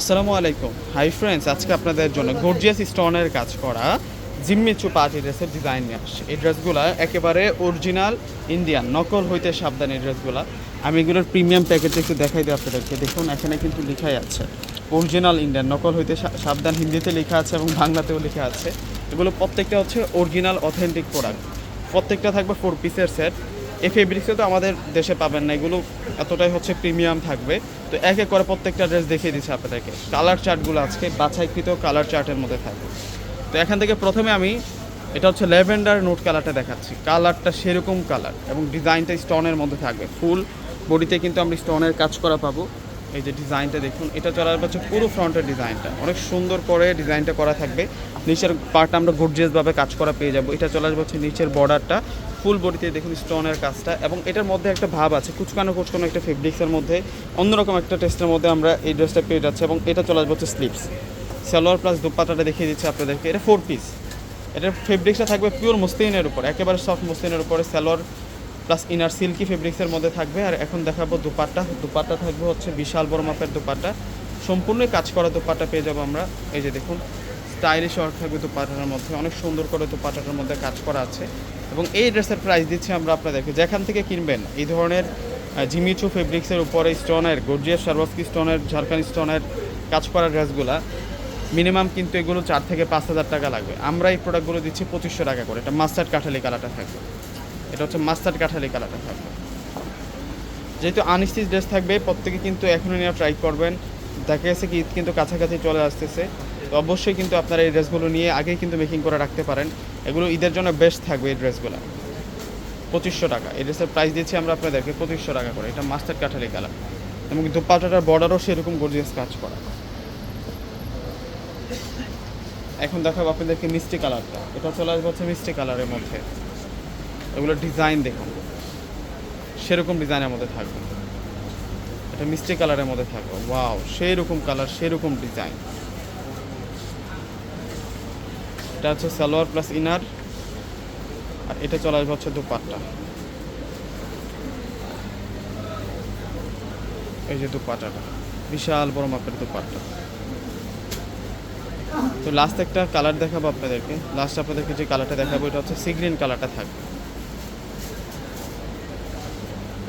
আসসালামু আলাইকুম। Hi friends আজকে আপনাদের জন্য গর্জিয়াস স্টোনের কাজ করা জিম্মিচু পার্টি ড্রেসের ডিজাইন নিয়ে আসছে। এই ড্রেসগুলো একেবারে অরিজিনাল ইন্ডিয়ান নকল হইতে সাবধান এই ড্রেসগুলো। আমি এগুলোর প্রিমিয়াম প্যাকেট একটু দেখাই দিই আপনাদেরকে। দেখুন, এখানে কিন্তু লেখাই আছে। অরিজিনাল ইন্ডিয়ান নকল হইতে সাবধান। হিন্দিতে লেখা আছে এবং বাংলাতেও লেখা আছে। এগুলো প্রত্যেকটা হচ্ছে অরিজিনাল অথেন্টিক প্রোডাক্ট প্রত্যেকটা থাকবে ফোর পিসের সেট এই ফেব্রিক্সে তো আমাদের দেশে পাবেন না, এগুলো এতটাই হচ্ছে প্রিমিয়াম থাকবে। তো এক এক করে প্রত্যেকটা ড্রেস দেখিয়ে দিচ্ছি আপনাদেরকে। কালার চার্টগুলো আজকে বাছাইকৃত কালার চার্টের মধ্যে থাকবে। তো এখান থেকে প্রথমে আমি, এটা হচ্ছে ল্যাভেন্ডার নোট কালারটা দেখাচ্ছি। কালারটা সেরকম কালার এবং ডিজাইনটা স্টোনের মধ্যে থাকবে। ফুল বডিতে কিন্তু আমরা স্টোনের কাজ করা পাবো। এই যে ডিজাইনটা দেখুন, এটা চলার হচ্ছে পুরো ফ্রন্টের ডিজাইনটা। অনেক সুন্দর করে ডিজাইনটা করা থাকবে। নিচের পার্টটা আমরা গর্জিয়াসভাবে কাজ করা পেয়ে যাব। এটা চলে আসবে হচ্ছে নিচের বর্ডারটা ফুল বডিতে দেখুন স্টোনের কাজটা এবং এটার মধ্যে একটা ভাব আছে, কুচকানো কুচকানো একটা ফেব্রিক্সের মধ্যে। অন্যরকম একটা টেস্টের মধ্যে আমরা এই ড্রেসটা পেয়ে যাচ্ছি এবং এটা চলে আসবে হচ্ছে স্লিপস সালোয়ার প্লাস দুপাটাটা দেখিয়ে দিচ্ছি আপনাদেরকে। এটা ফোর পিস এটার ফেব্রিক্সটা থাকবে পিওর মসলিনের উপর, একেবারে সফট মসলিনের উপরে। সালোয়ার প্লাস ইনার সিল্কি ফেব্রিক্সের মধ্যে থাকবে। আর এখন দেখাবো দুপাট্টা। দুপাট্টা থাকবে হচ্ছে বিশাল বড় মাপের দুপাট্টা। সম্পূর্ণই কাজ করা দুপাট্টা পেয়ে যাব আমরা। এই যে দেখুন স্টাইলিশ ওয়ার্ক থাকবে দুপাট্টাটার মধ্যে। অনেক সুন্দর করে দুপাট্টাটার মধ্যে কাজ করা আছে। এবং এই ড্রেসের প্রাইস দিচ্ছি আমরা আপনাদেরকে। যেখান থেকে কিনবেন, এই ধরনের জিমিচু ফেব্রিক্সের উপরে স্টোনের গর্জিয়াস সার্বস্কি স্টোনের ঝাড়খান্ড স্টোনের কাজ করা ড্রেসগুলা মিনিমাম কিন্তু এগুলো চার থেকে পাঁচ হাজার টাকা লাগবে। আমরা এই প্রোডাক্টগুলো দিচ্ছি পঁচিশশো টাকা করে। এটা মাস্টার্ড কাঠালি কালারটা থাকবে। এটা হচ্ছে মাস্টার্ড কাঠালি কালারটা। থাকবে যেহেতু আনস্টিচ ড্রেস থাকবে, প্রত্যেকে কিন্তু এখনই নিয়ে ট্রাই করবেন। দেখা গেছে কি ঈদ কিন্তু কাছাকাছি চলে আসতেছে। তো অবশ্যই কিন্তু আপনারা এই ড্রেসগুলো নিয়ে আগেই কিন্তু মেকিং করে রাখতে পারেন। এগুলো ঈদের জন্য বেস্ট থাকবে এই ড্রেসগুলো। পঁচিশশো টাকা। এই ড্রেসের প্রাইস দিচ্ছি আমরা আপনাদেরকে পঁচিশশো টাকা করে। এটা মাস্টার্ড কাঠালি কালার। এবং দুপাটাটার বর্ডারও সেরকম গর্জিয়াস কাজ করা। এখন দেখাবো আপনাদেরকে মিষ্টি কালারটা। এটা চলে আসবে হচ্ছে মিষ্টি কালারের মধ্যে। এগুলো ডিজাইন দেখুন। সেরকম ডিজাইনের মধ্যে থাকবে। এটা মিষ্টি কালারের মধ্যে থাকবে। ওয়াও সেই রকম কালার সেই রকম ডিজাইন এটা হচ্ছে সালোয়ার প্লাস ইনার আর এটা চলে আসবে হচ্ছে দুপাট্টা। এই যে দুপাট্টাটা। বিশাল বড় মাপের দুপাট্টা। তো লাস্ট একটা কালার দেখাবো আপনাদেরকে। লাস্ট আপনাদেরকে যে কালারটা দেখাবো, এটা হচ্ছে সি গ্রিন কালারটা থাকবে।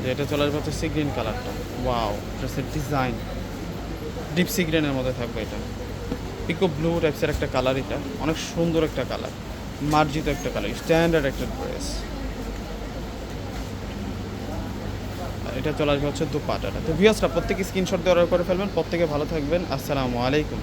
যে এটা চলে আসবে হচ্ছে সি গ্রিন কালারটা। ওয়াও ড্রেসের ডিজাইন। ডিপ সি গ্রিনের মধ্যে থাকবে এটা। পিকো ব্লু টাইপসের একটা কালার এটা। অনেক সুন্দর একটা কালার। মার্জিত একটা কালার, স্ট্যান্ডার্ড একটা ড্রেস। এটা চলে আসবে হচ্ছে দুপাটাটা। তো ভিউয়ার্সরা প্রত্যেকে স্ক্রিনশট দিয়ে অর্ডার করে ফেলবেন। প্রত্যেকে ভালো থাকবেন। আসসালামু আলাইকুম।